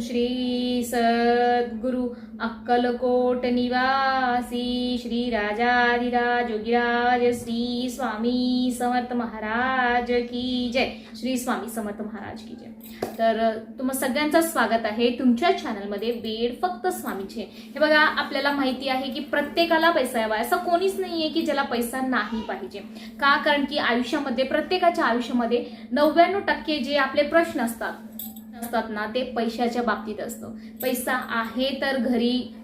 श्री सद्गुरु अक्कलकोट निवासी श्री राजाधिराज योगीराज श्री स्वामी समर्थ महाराज की जय. श्री स्वामी समर्थ महाराज की जय. तर तुम्हा सगळ्यांचं स्वागत आहे तुमच्या चॅनलमध्ये वेळ फक्त स्वामीचे. हे बघा आपल्याला माहिती आहे की प्रत्येकाला पैसा हवा असं कोणीच नाहीये की ज्याला पैसा नाही पाहिजे. का? कारण की आयुष्यामध्ये प्रत्येकाच्या आयुष्यामध्ये नव्याण्णव टक्के जे आपले प्रश्न असतात असतात ना ते पैशाच्या बाबतीत असतं. पैसा आहे तर घरी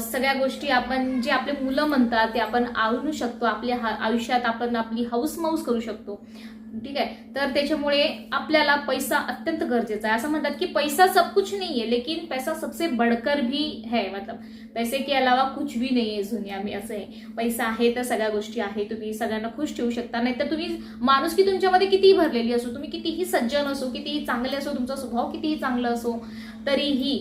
सगळ्या गोष्टी आपण जे आपले मुलं म्हणतात ते आपण आवडू शकतो. आपल्या हा- आयुष्यात आपण आपली हाऊस माऊस करू शकतो. ठीक आहे? तर त्याच्यामुळे आपल्याला पैसा अत्यंत गरजेचा आहे. असं म्हणतात की पैसा सब कुछ नाही आहे लेकिन पैसा सबसे बडकर भी है. मतलब पैसे के अलावा कुछ भी नाही आहे जुन्या दुनिया असं आहे. पैसा आहे तर सगळ्या गोष्टी आहे तुम्ही सगळ्यांना खुश ठेवू शकता. नाही तर तुम्ही माणूस की तुमच्यामध्ये कितीही भरलेली असो तुम्ही कितीही सज्जन असो कितीही चांगले असो तुमचा स्वभाव कितीही चांगला असो तरीही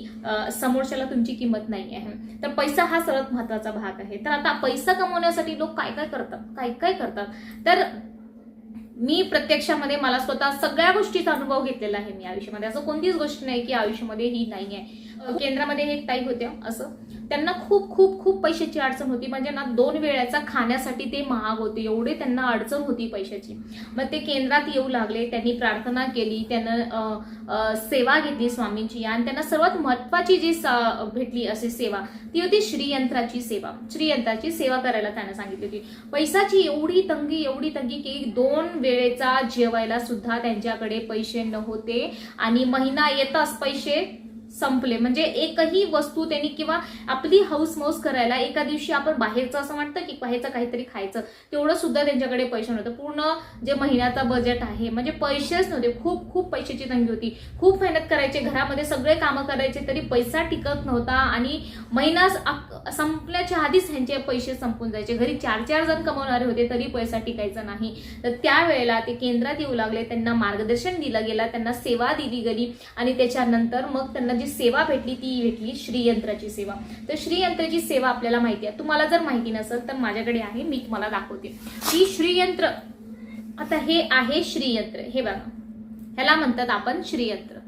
समोरच्याला तुमची किंमत नाही आहे तर पैसा हा सर्वात महत्त्वाचा भाग आहे. तर आता पैसा कमवण्यासाठी लोक काय काय करतात? काय काय करतात? तर मी प्रत्यक्षामध्ये मला स्वतः सगळ्या गोष्टीचा अनुभव घेतलेला आहे मी आयुष्यामध्ये. असं कोणतीच गोष्ट नाही की आयुष्यामध्ये ही नाही आहे केंद्रामध्ये एक ताई होत्या असं. त्यांना खूप खूप खूप पैशाची अडचण होती. म्हणजे ना दोन वेळाचा खाण्यासाठी ते महाग होते. एवढे त्यांना अडचण होती पैशाची. मग ते केंद्रात येऊ लागले. त्यांनी प्रार्थना केली. त्यांना सेवा घेतली स्वामींची. आणि त्यांना सर्वात महत्वाची जी सा- भेटली असे सेवा ती होती श्रीयंत्राची सेवा. श्रीयंत्राची सेवा करायला त्यांना सांगितली होती. पैसाची एवढी तंगी एवढी तंगी की दोन वेळेचा जेवायला सुद्धा त्यांच्याकडे पैसे नव्हते. आणि महिना येताच पैसे संपले. म्हणजे एकही वस्तू त्यांनी किंवा आपली हौस मौस करायला एका दिवशी आपण बाहेरचं असं वाटतं की बाहेरचं काहीतरी खायचं. तेवढं सुद्धा त्यांच्याकडे पैसे नव्हतं. पूर्ण जे महिन्याचा बजेट आहे म्हणजे पैसेच नव्हते. खूप खूप पैशाची तंगी होती. खूप मेहनत करायचे. घरामध्ये सगळे कामं करायचे तरी पैसा टिकत नव्हता आणि महिना संपल्याच्या आधीच ह्यांचे पैसे संपून जायचे. घरी चार चार जण कमवणारे होते तरी पैसा टिकायचा नाही. तर त्यावेळेला ते केंद्रात येऊ लागले. त्यांना मार्गदर्शन दिलं गेलं. त्यांना सेवा दिली गेली आणि त्याच्यानंतर मग त्यांना जी सेवा भेटली ती भेटली श्रीयंत्राची सेवा. तर श्रीयंत्राची सेवा आपल्याला माहिती आहे. तुम्हाला जर माहिती नसेल तर माझ्याकडे आहे मी तुम्हाला दाखवते. ही श्रीयंत्र आता हे आहे श्रीयंत्र. हे बघा. ह्याला म्हणतात आपण श्रीयंत्र.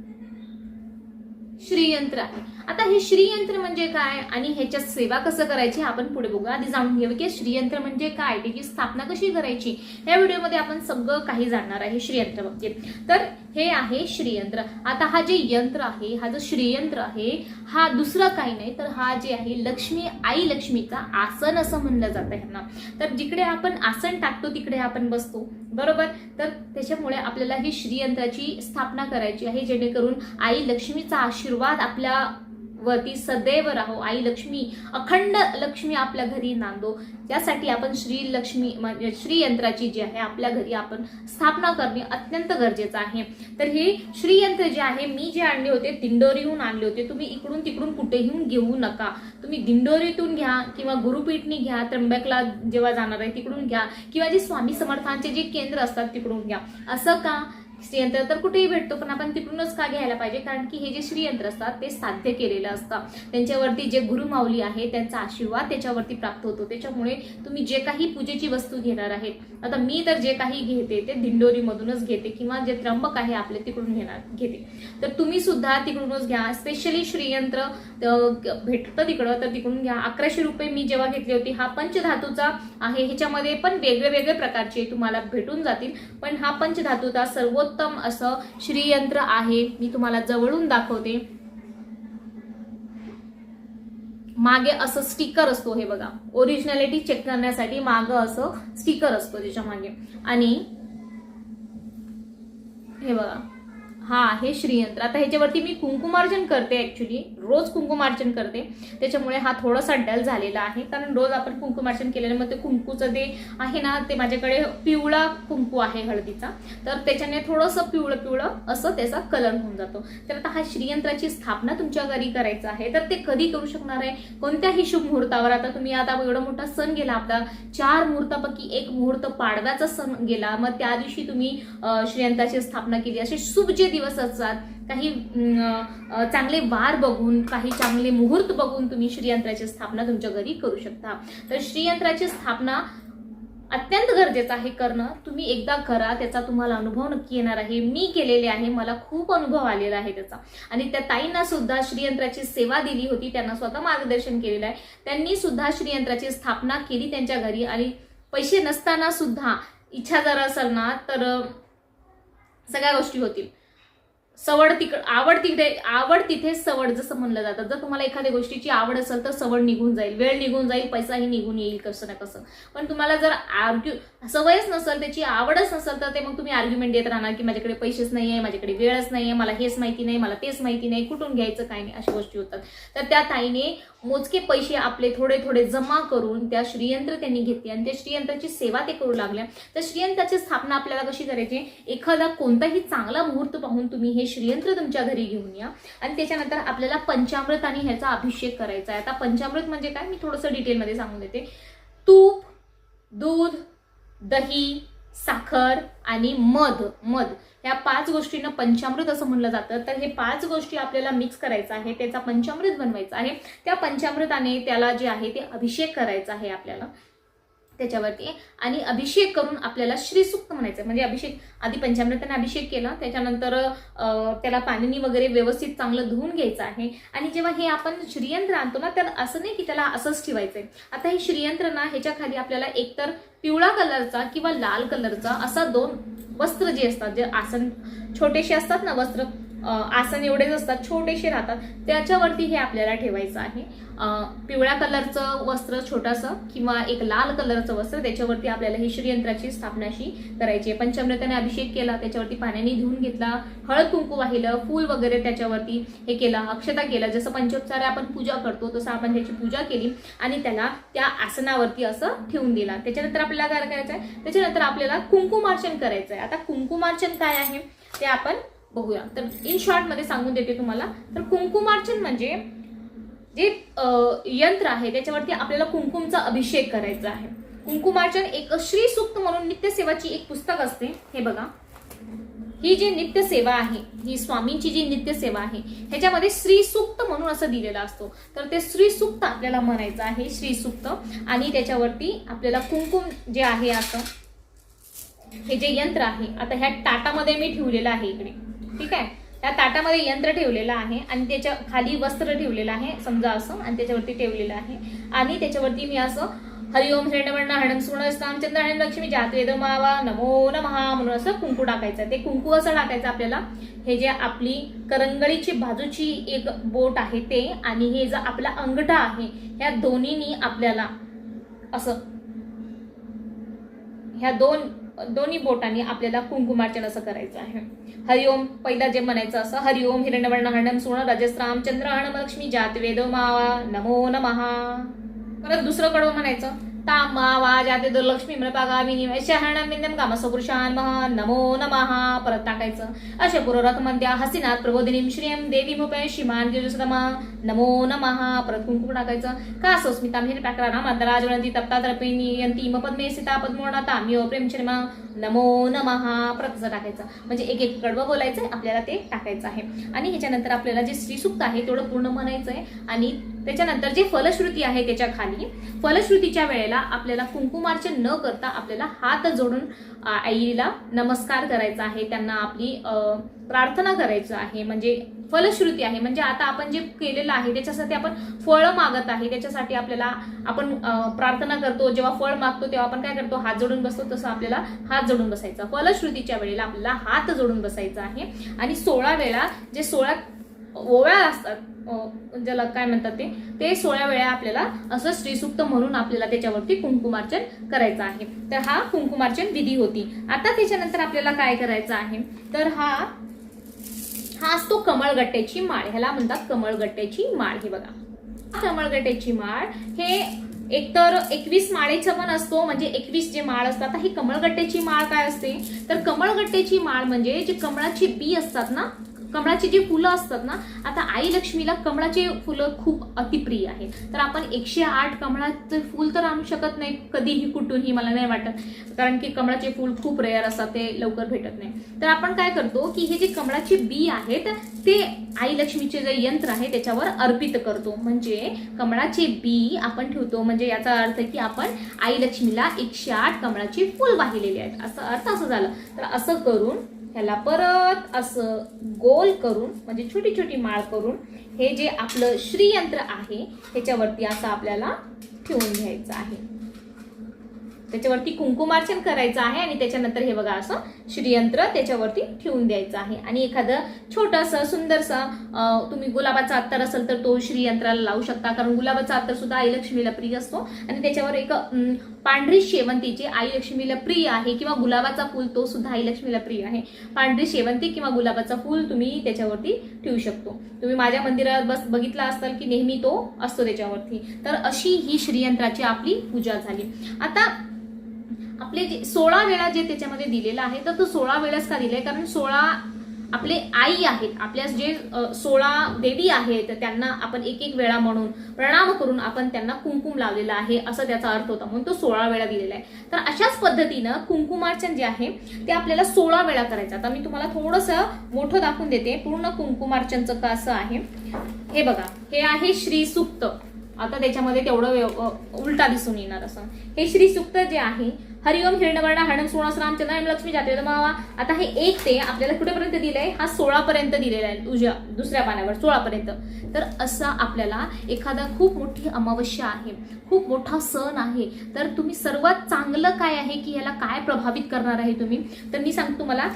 श्रीयंत्र आहे. आता हे श्रीयंत्र म्हणजे काय? आणि ह्याच्यात सेवा कसं करायची आपण पुढे बघू आधी जाणून घेऊ की श्रीयंत्र म्हणजे काय? त्याची स्थापना कशी करायची? या व्हिडिओमध्ये आपण सगळं काही जाणणार आहे श्रीयंत्र बाबतीत तर हे आहे श्रीयंत्र. आता हा जे यंत्र आहे हा जो श्रीयंत्र आहे हा दुसरा काही नाही तर हा जे आहे लक्ष्मी आई लक्ष्मीचा आसन असं म्हणलं जातं ह्यांना. तर जिकडे आपण आसन टाकतो तिकडे आपण बसतो. बरोबर? तर त्याच्यामुळे आपल्याला ही श्रीयंत्राची स्थापना करायची आहे जेणेकरून आई लक्ष्मीचा आशीर्वाद आपल्या वरती सदैव राहो. आई लक्ष्मी अखंड लक्ष्मी आपल्या घरी नांदो. त्यासाठी आपण श्री लक्ष्मी म्हणजे श्रीयंत्राची जी आहे आपल्या घरी आपण स्थापना करणे अत्यंत गरजेचं आहे. तर हे श्रीयंत्र जे आहे मी जे आणले होते दिंडोरीहून आणले होते तुम्ही इकडून तिकडून कुठेही घेऊ नका. तुम्ही दिंडोरीतून घ्या किंवा गुरुपीठनी घ्या त्र्यंबकला जेव्हा जाणार आहे तिकडून घ्या किंवा जे स्वामी समर्थांचे जे केंद्र असतात तिकडून घ्या. असं का? श्रीयंत्र तर कुठेही भेटतो पण आपण तिकडूनच का घ्यायला पाहिजे? कारण की हे जे श्रीयंत्र असतात ते साध्य केलेलं असतं. त्यांच्यावरती जे गुरुमाऊली आहे त्यांचा आशीर्वाद त्याच्यावरती प्राप्त होतो. त्याच्यामुळे तुम्ही जे काही पूजेची वस्तू घेणार आहेत आता मी तर जे काही घेते ते दिंडोरीमधूनच घेते किंवा जे त्र्यंबक आहे आपले तिकडून घेणार घेते. तर तुम्ही सुद्धा तिकडूनच घ्या. स्पेशली श्रीयंत्र भेटतं तिकडं तर तिकडून घ्या. अकराशे रुपये मी जेव्हा घेतली होती हा पंचधातूचा आहे. ह्याच्यामध्ये पण वेगळे वेगळे प्रकारचे तुम्हाला भेटून जातील. पण हा पंचधातूचा सर्वोत्तम असं श्रीयंत्र आहे. मी तुम्हाला जवळून दाखवते. मागे असं स्टिकर असतो हे बघा. ओरिजिनॅलिटी चेक करण्यासाठी मागं असं स्टिकर असतो त्याच्यामागे. आणि हे बघा. हा आहे श्रीयंत्र. आता ह्याच्यावरती मी कुंकुमार्जन करते ॲक्च्युली रोज कुंकुमार्जन करते. त्याच्यामुळे हा थोडासा डल झालेला आहे. कारण रोज आपण कुंकुमार्जन केलेलं मग ते कुंकूचं जे आहे ना ते माझ्याकडे पिवळा कुंकू आहे हळदीचा. तर त्याच्याने थोडंसं पिवळं पिवळं असं त्याचा कलर होऊन जातो. तर आता हा श्रीयंत्राची स्थापना तुमच्या घरी करायचं आहे. तर ते कधी करू शकणार आहे? कोणत्याही शुभ मुहूर्तावर. आता तुम्ही आता एवढा मोठा सण गेला आपला. चार मुहूर्तापैकी एक मुहूर्त पाडव्याचा सण गेला. मग त्या दिवशी तुम्ही श्रीयंत्राची स्थापना केली. असे शुभ जे दिवस असतात. काही चांगले वार बघून काही चांगले मुहूर्त बघून तुम्ही श्रीयंत्राची स्थापना तुमच्या घरी करू शकता. तर श्रीयंत्राची स्थापना अत्यंत गरजेचं आहे करणं. तुम्ही एकदा करा त्याचा तुम्हाला अनुभव नक्की येणार आहे. मी केलेले आहे मला खूप अनुभव आलेला आहे त्याचा. आणि त्या ताईंना सुद्धा श्रीयंत्राची सेवा दिली होती त्यांना स्वतः मार्गदर्शन केलेलं आहे. त्यांनी सुद्धा श्रीयंत्राची स्थापना केली त्यांच्या घरी आणि पैसे नसताना सुद्धा इच्छा जर असेल ना तर सगळ्या गोष्टी होतील. सवड तिकड आवड तिकडे आवड तिथे सवड जसं म्हणलं जातं. जर तुम्हाला एखाद्या गोष्टीची आवड असेल तर सवड निघून जाईल. वेळ निघून जाईल पैसाही निघून येईल कसं ना कसं. पण तुम्हाला जर आर्ग्यू सवयच नसेल त्याची आवडच नसेल तर ते मग तुम्ही आर्ग्युमेंट देत राहणार की माझ्याकडे पैसेच नाही आहे माझ्याकडे वेळच नाही आहे मला हेच माहिती नाही मला तेच माहिती नाही कुठून घ्यायचं काय नाही अशा गोष्टी होतात. तर त्या ताईने मोजके पैसे आपले थोडे थोडे जमा करून त्या श्रीयंत्र त्यांनी घेतली आणि त्या श्रीयंत्राची सेवा ते करू लागल्या. तर श्रीयंत्राची स्थापना आपल्याला कशी करायची? एखादा कोणताही चांगला मुहूर्त पाहून तुम्ही हे श्रीयंत्र तुमच्या घरी घेऊन या. आणि त्याच्यानंतर आपल्याला पंचामृत आणि ह्याचा अभिषेक करायचा आहे. आता पंचामृत म्हणजे काय? मी थोडंसं डिटेलमध्ये सांगून देते. तूप दूध दही साखर आणि मध. मध. या पाच गोष्टींना पंचामृत असं म्हणलं जातं. तर हे पाच गोष्टी आपल्याला मिक्स करायचं आहे त्याचा पंचामृत बनवायचा आहे. त्या पंचामृताने त्याला जे आहे ते अभिषेक करायचा आहे आपल्याला. त्याच्यावरती. आणि अभिषेक करून आपल्याला श्रीसुक्त म्हणायचं. म्हणजे अभिषेक आधी पंचामृताने अभिषेक केला. त्याच्यानंतर त्याला पाणी वगैरे व्यवस्थित चांगलं धुवून घ्यायचं आहे. आणि जेव्हा हे आपण श्रीयंत्र आणतो ना तर असं नाही की त्याला असंच ठेवायचंय. आता हे श्रीयंत्र ना ह्याच्या खाली आपल्याला एकतर पिवळा कलरचा किंवा लाल कलरचा असा दोन वस्त्र जे असतात जे आसन छोटेसे असतात ना वस्त्र आसन एवढेच असतात छोटेसे राहतात. त्याच्यावरती हे आपल्याला ठेवायचं आहे. पिवळ्या कलरचं वस्त्र छोटंसं किंवा एक लाल कलरचं वस्त्र त्याच्यावरती आपल्याला ही श्रीयंत्राची स्थापना अशी करायची आहे. पंचामृताने अभिषेक केला त्याच्यावरती पाण्याने धुवून घेतला हळद कुंकू वाहिलं फूल वगैरे त्याच्यावरती हे केलं अक्षता केलं. जसं पंचोपचारे आपण पूजा करतो तसं आपण त्याची पूजा केली आणि त्याला त्या आसनावरती असं ठेवून दिला. त्याच्यानंतर आपल्याला काय करायचं आहे त्याच्यानंतर आपल्याला कुंकुमार्चन करायचं आहे आता कुंकुमार्चन काय आहे? ते आपण बघूया. तर इन शॉर्टमध्ये सांगून देते तुम्हाला. तर कुंकुमार्चन म्हणजे जे यंत्र आहे त्याच्यावरती आपल्याला कुंकुमचा अभिषेक करायचा आहे. कुंकुमार्चन एक श्री सूक्त म्हणून नित्यसेवाची एक पुस्तक असते. हे बघा. ही जी नित्यसेवा आहे ही स्वामींची जी नित्यसेवा आहे ह्याच्यामध्ये श्रीसूक्त म्हणून असं दिलेलं असतो. तर ते श्रीसूक्त आपल्याला म्हणायचं आहे श्रीसूक्त आणि त्याच्यावरती आपल्याला कुंकुम जे आहे असं हे जे यंत्र आहे आता ह्या टाटामध्ये मी ठेवलेलं आहे इकडे. ठीक आहे? त्या ताटामध्ये यंत्र ठेवलेलं आहे आणि त्याच्याखाली वस्त्र ठेवलेलं आहे समजा असं आणि त्याच्यावरती ठेवलेलं आहे. आणि त्याच्यावरती मी असं हरिओम श्रेणवर्ण हणम सुवर्णस्ताम चंद्र हरण लक्ष्मी जातवेद मावा नमो नमहा म्हणून असं कुंकू टाकायचं. ते कुंकू असं टाकायचं आपल्याला. हे जे आपली करंगळीची बाजूची एक बोट आहे ते आणि हे जे आपला अंगठा आहे ह्या दोन्हीनी आपल्याला असं ह्या दोन दोन्ही बोटांनी आपल्याला कुंकुमार्चन असं करायचं आहे. हरिओम पहिला जे म्हणायचं असं हरिओम हिरण्यवर्ण हरणम सुवर्ण रजस्राम चंद्र हणम लक्ष्मी जात वेदो मावा नमो नमहा परत दुसरं कडवं म्हणायचं. ताम दुर्लक्ष्मी मृपागा विनिमय लक्ष्मी मृपागामिनी शहरणम विंदम कामसपुरुषान महा नमो नमहा परत टाकायचं. अशे पुरोरथ मंद्या हसिनाथ प्रबोधिनीम श्रियम देवी भूपय श्रीमान गिरिसदमा नमो नमहा परत कुंकू टाकायचं. का सोस्मिताम हिरप्याकरा नामदराज वळंती तप्ता तर्पिणी यंती पद्मे सीता पद्मोणा तामियो प्रेम शर्मा नमो नमहा परत असं टाकायचं. म्हणजे एक एक कडवं बोलायचं आपल्याला ते टाकायचं आहे. आणि ह्याच्यानंतर आपल्याला जे श्रीसुक्त आहे तेवढं पूर्ण म्हणायचं आहे आणि त्याच्यानंतर जे फलश्रुती आहे त्याच्याखाली फलश्रुतीच्या वेळेला आपल्याला कुंकुमार्चन न करता आपल्याला हात जोडून आईला नमस्कार करायचा आहे त्यांना आपली प्रार्थना करायचं आहे. म्हणजे फलश्रुती आहे म्हणजे आता आपण जे केलेलं आहे त्याच्यासाठी आपण फळ मागत आहे त्याच्यासाठी आपल्याला आपण प्रार्थना करतो. जेव्हा फळ मागतो तेव्हा आपण काय करतो? हात जोडून बसतो तसं आपल्याला हात जोडून बसायचा. फलश्रुतीच्या वेळेला आपल्याला हात जोडून बसायचा आहे. आणि सोळा वेळा जे सोळा ओव्या असतात. ज्याला काय म्हणतात ते? ते सोळा वेळा आपल्याला असं श्रीसुक्त म्हणून आपल्याला त्याच्यावरती कुंकुमार्चन करायचं आहे. तर हा कुंकुमार्चन विधी होती. आता त्याच्यानंतर आपल्याला काय करायचं आहे? तर हा हा असतो कमळगट्ट्याची माळ. ह्याला म्हणतात कमळगट्ट्याची माळ. हे बघा. कमळगट्ट्याची माळ हे एकतर एकवीस माळेचं पण असतो. म्हणजे एकवीस जे माळ असतात ही कमळगट्ट्याची माळ काय असते? तर कमळगट्ट्याची माळ म्हणजे जे कमळाची बी असतात ना कमळाची जी फुलं असतात ना आता आई लक्ष्मीला कमळाची फुलं खूप अतिप्रिय आहेत तर आपण एकशे आठ कमळाचं फुल तर आणू शकत नाही कधीही कुठूनही मला नाही वाटत. कारण की कमळाचे फुल खूप रेअर असतात ते लवकर भेटत नाही. तर आपण काय करतो की हे जे कमळाची बी आहेत ते आई लक्ष्मीचे जे यंत्र आहे त्याच्यावर अर्पित करतो. म्हणजे कमळाचे बी आपण ठेवतो. म्हणजे याचा अर्थ की आपण आई लक्ष्मीला एकशे आठ कमळाची फुल वाहिलेली आहेत. असं अर्थ असं झालं. तर असं करून ह्याला परत असं गोल करून म्हणजे छोटी छोटी माळ करून हे जे आपलं श्रीयंत्र आहे ह्याच्यावरती असं आपल्याला ठेवून घ्यायचं आहे. त्याच्यावरती कुंकुमार्चन करायचं आहे आणि त्याच्यानंतर हे बघा असं श्रीयंत्र त्याच्यावरती ठेवून द्यायचं आहे. आणि एखादं छोटंसं सुंदरसं तुम्ही गुलाबाचा अत्तर असेल तर तो श्रीयंत्राला लावू शकता कारण गुलाबाचा अत्तर सुद्धा आई लक्ष्मीला प्रिय असतो. आणि त्याच्यावर एक पांढरी शेवंतीची आई लक्ष्मीला प्रिय आहे किंवा गुलाबाचा फूल तो सुद्धा आई लक्ष्मीला प्रिय आहे. पांढरी शेवंती किंवा गुलाबाचा फूल तुम्ही त्याच्यावरती ठेवू शकतो. तुम्ही माझ्या मंदिरात बस बघितला असाल की नेहमी तो असतो त्याच्यावरती. तर अशी ही श्रीयंत्राची आपली पूजा झाली. आता आपले जे सोळा वेळा जे त्याच्यामध्ये दिलेला आहे तर तो सोळा वेळाच का दिलाय? कारण सोळा आपले आई आहेत आपल्या जे सोळा देवी आहेत त्यांना आपण एक एक वेळा म्हणून प्रणाम करून आपण त्यांना कुंकुम लावलेला आहे असं त्याचा अर्थ होता. म्हणून तो सोळा वेळा दिलेला आहे. तर अशाच पद्धतीनं कुंकुमार्चन जे आहे ते आपल्याला सोळा वेळा करायचं. आता मी तुम्हाला थोडंसं मोठं दाखवून देते. पूर्ण कुंकुमार्चनचं कसं आहे. हे बघा. हे आहे श्री सुक्त. आता त्याच्यामध्ये तेवढं उलटा दिसून येणार असं. हे श्री सुक्त जे आहे हरिओम हिरणवर्ण हरणम सोळा रामचंद्र आणि लक्ष्मी जाते मावा. आता हे एक ते आपल्याला कुठेपर्यंत दिलंय? हा सोळा पर्यंत दिलेला आहे तुझ्या दुसऱ्या पाण्यावर सोळा पर्यंत तर असा आपल्याला एखादा खूप मोठी अमावस्या आहे खूप मोठा सण आहे तर तुम्ही सर्वात चांगलं काय आहे की याला काय प्रभावित करणार आहे तुम्ही? तर मी सांगतो तुम्हाला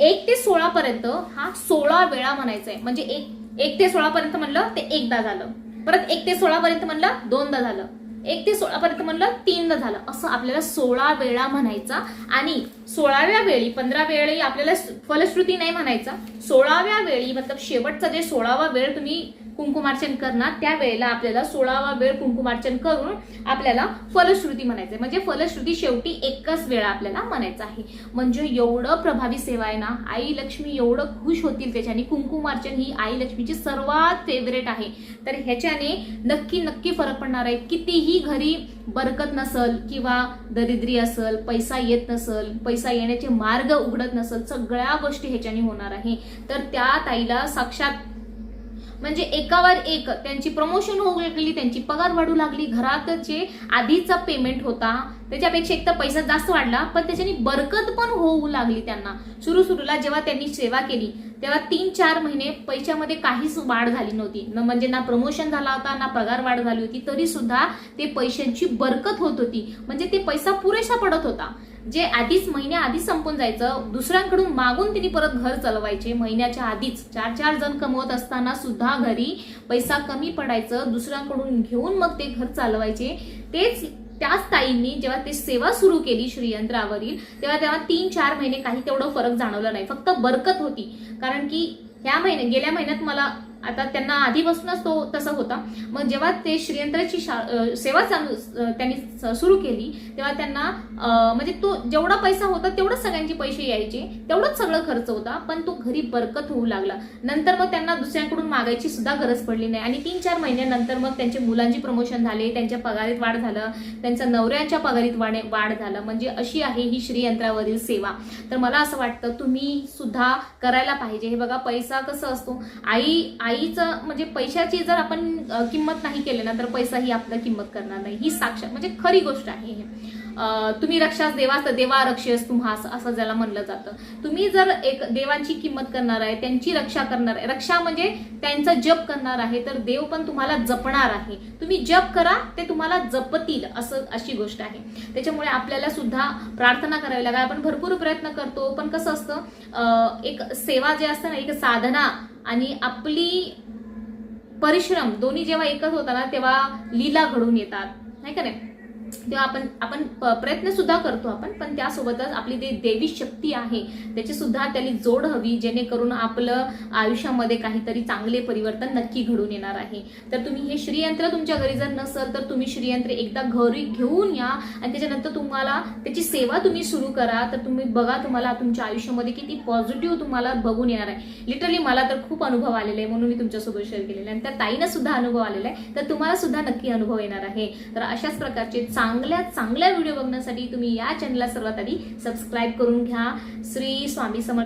एक ते सोळा पर्यंत हा सोळा वेळा म्हणायचा आहे म्हणजे एक एक ते सोळा पर्यंत म्हणलं ते एकदा झालं. परत एक ते सोळा पर्यंत म्हणलं दोनदा झालं. एक ते सोळा पर्यंत म्हणलं तीनदा झालं. असं आपल्याला सोळा वेळा म्हणायचा. आणि सोळाव्या वेळी पंधरा वेळी आपल्याला फलश्रुती नाही म्हणायचा. सोळाव्या वेळी मतलब शेवटचा जे सोळावा वेळ तुम्ही कुंकुमार्चन करणार त्या वेळेला आपल्याला सोळावा वेळ कुंकुमार्चन करून आपल्याला फलश्रुती म्हणायचं म्हणजे फलश्रुती शेवटी एकच वेळा आपल्याला म्हणायचं आहे. म्हणजे एवढं प्रभावी सेवा आहे ना आई लक्ष्मी एवढं खुश होतील त्याच्याने. कुंकुमार्चन ही आई लक्ष्मीची सर्वात फेवरेट आहे. तर ह्याच्याने नक्की नक्की फरक पडणार आहे. कितीही घरी बरकत नसल किंवा दरिद्री असल पैसा येत नसल पैसा येण्याचे मार्ग उघडत नसल सगळ्या गोष्टी ह्याच्याने होणार आहे. तर त्या ताईला साक्षात म्हणजे एकावर एक त्यांची प्रमोशन होऊ लागली त्यांची पगार वाढू लागली घरात जे आधीचा पेमेंट होता त्याच्यापेक्षा एक तर पैसा जास्त वाढला पण त्याच्यानी बरकत पण होऊ लागली त्यांना. सुरू सुरूला जेव्हा त्यांनी सेवा केली तेव्हा तीन चार महिने पैशामध्ये काहीच वाढ झाली नव्हती. न म्हणजे ना प्रमोशन झाला होता ना पगार वाढ झाली होती तरी सुद्धा ते पैशांची बरकत होत होती. म्हणजे ते पैसा पुरेसा पडत होता. जे आधीच महिन्या आधीच संपून जायचं दुसऱ्यांकडून मागून तिने परत घर चालवायचे महिन्याच्या आधीच चार चार जण कमवत असताना सुद्धा घरी पैसा कमी पडायचं दुसऱ्यांकडून घेऊन मग ते घर चालवायचे. तेच त्याच ताईंनी जेव्हा ते सेवा सुरू केली श्रीयंत्रावरील तेव्हा तेव्हा तीन चार महिने काही तेवढं फरक जाणवला नाही. फक्त बरकत होती. कारण की ह्या महिन्यात गेल्या महिन्यात मला आता त्यांना आधीपासूनच तो तसा होता. मग जेव्हा ते श्रीयंत्राची शा- सेवा चालू त्यांनी स- सुरू केली तेव्हा त्यांना म्हणजे तो जेवढा पैसा होता तेवढंच सगळ्यांचे पैसे यायचे तेवढंच सगळं खर्च होता पण तो घरी बरकत होऊ लागला. नंतर मग त्यांना दुसऱ्यांकडून मागायची सुद्धा गरज पडली नाही. आणि तीन चार महिन्यानंतर मग त्यांचे मुलांची प्रमोशन झाले त्यांच्या पगारीत वाढ झालं त्यांच्या नवऱ्याच्या पगारीत वाढ वाढ झालं. म्हणजे अशी आहे ही श्रीयंत्रावरील सेवा. तर मला असं वाटतं तुम्ही सुद्धा करायला पाहिजे. हे बघा पैसा कसं असतो? आई आई आईचं म्हणजे पैशाची जर आपण किंमत नाही केली ना तर पैसा ही आपलं किंमत करणार नाही. ही साक्षात म्हणजे खरी गोष्ट आहे हे. तुम्ही रक्षास देवा तर देवा रक्षस तुम्हा असं असं ज्याला म्हणलं जातं. तुम्ही जर एक देवांची किंमत करणार आहे त्यांची रक्षा करणार आहे रक्षा म्हणजे त्यांचा जप करणार आहे तर देव पण तुम्हाला जपणार आहे. तुम्ही जप करा ते तुम्हाला जपतील असं अशी गोष्ट आहे. त्याच्यामुळे आपल्याला सुद्धा प्रार्थना करावी लागेल. आपण भरपूर प्रयत्न करतो पण कसं असतं एक सेवा जे असतं ना एक साधना आणि आपली परिश्रम दोन्ही जेव्हा एकच होता ना तेव्हा लीला घडून येतात. नाही का नाही? तेव्हा आपण आपण प्रयत्न सुद्धा करतो आपण पण त्यासोबतच आपली जी देवी शक्ती आहे त्याची सुद्धा त्याला जोड हवी जेणेकरून आपलं आयुष्यामध्ये काहीतरी चांगले परिवर्तन नक्की घडून येणार आहे. तर तुम्ही हे श्रीयंत्र तुमच्या घरी जर नसेल तर तुम्ही श्रीयंत्र एकदा घरी घेऊन या आणि त्याच्यानंतर तुम्हाला त्याची सेवा तुम्ही सुरू करा. तर तुम्ही बघा तुम्हाला तुमच्या आयुष्यामध्ये किती पॉझिटिव्ह तुम्हाला बघून येणार आहे. लिटरली मला तर खूप अनुभव आलेला आहे म्हणून मी तुमच्यासोबत शेअर केलेला आहे. आणि त्या ताईनं सुद्धा अनुभव आलेला आहे. तर तुम्हाला सुद्धा नक्की अनुभव येणार आहे. तर अशाच प्रकारचे चांगल्या चांगल्या व्हिडिओ बघण्यासाठी तुम्ही या चॅनलला सर्वात आधी सबस्क्राईब करून घ्या. श्री स्वामी समर्थ